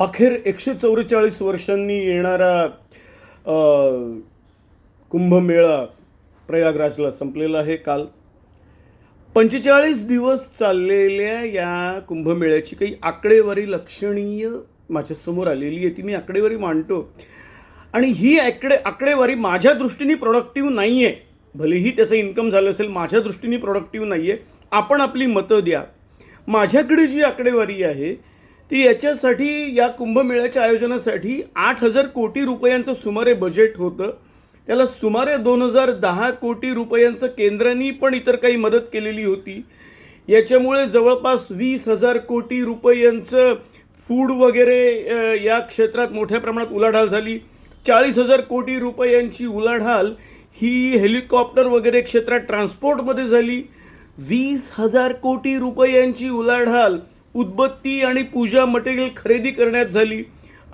अखेर एकशे चौवेचाळीस वर्षांनी येणारा कुंभमेळा प्रयागराजला संपलेला आहे काल. पंचेचाळीस दिवस चाललेल्या या कुंभमेळ्याची काही आकडेवारी लक्षणीय माझ्यासमोर आलेली आहे ती मी आकडेवारी मांडतो. आणि ही आकडे आकडेवारी माझ्या दृष्टीने प्रोडक्टिव्ह नाही आहे भलेही त्याचं इन्कम झालं असेल माझ्या दृष्टीने प्रोडक्टिव्ह नाही आहे आपण आपली मतं द्या. माझ्याकडे जी आकडेवारी आहे ती याच्यासाठी या कुंभमेळ्याच्या आयोजनासाठी आठ हजार कोटी रुपयांचं सुमारे बजेट होतं. त्याला सुमारे दोन हजार दहा कोटी रुपयांचं केंद्रांनी पण इतर काही मदत केलेली होती. याच्यामुळे जवळपास वीस हजार कोटी रुपयांचं फूड वगैरे या क्षेत्रात मोठ्या प्रमाणात उलाढाल झाली. चाळीस हजार कोटी रुपयांची उलाढाल ही हेलिकॉप्टर वगैरे क्षेत्रात ट्रान्सपोर्टमध्ये झाली. वीस हजार कोटी रुपयांची उलाढाल उदबत्ती आणि पूजा मटेरियल खरेदी करण्यात झाली.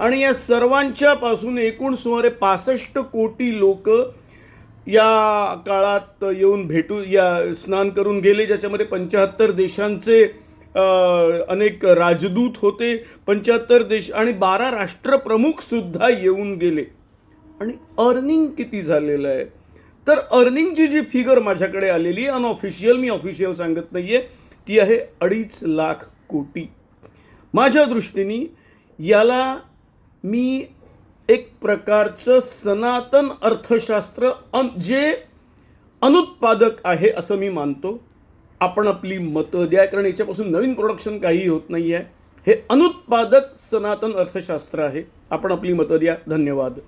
आणि या सर्वांच्या पासून एकूण सुमारे पासष्ट कोटी लोक या काळात येऊन भेटू या स्नान करून गेले ज्याच्यामध्ये पंच्याहत्तर देशांचे अनेक राजदूत होते पंच्याहत्तर देश आणि बारा राष्ट्रप्रमुखसुद्धा येऊन गेले. आणि अर्निंग किती झालेलं आहे? तर अर्निंगची जी फिगर माझ्याकडे आलेली आहे अनऑफिशियल मी ऑफिशियल सांगत नाही आहे ती आहे अडीच लाख कोटी. माझ्या दृष्टीने याला मी एक प्रकारचं सनातन अर्थशास्त्र अन जे अनुत्पादक आहे असं मी मानतो. आपण आपली मतं द्या कारण याच्यापासून नवीन प्रोडक्शन काही होत नाही आहे हे अनुत्पादक सनातन अर्थशास्त्र आहे. आपण आपली मतं द्या. धन्यवाद.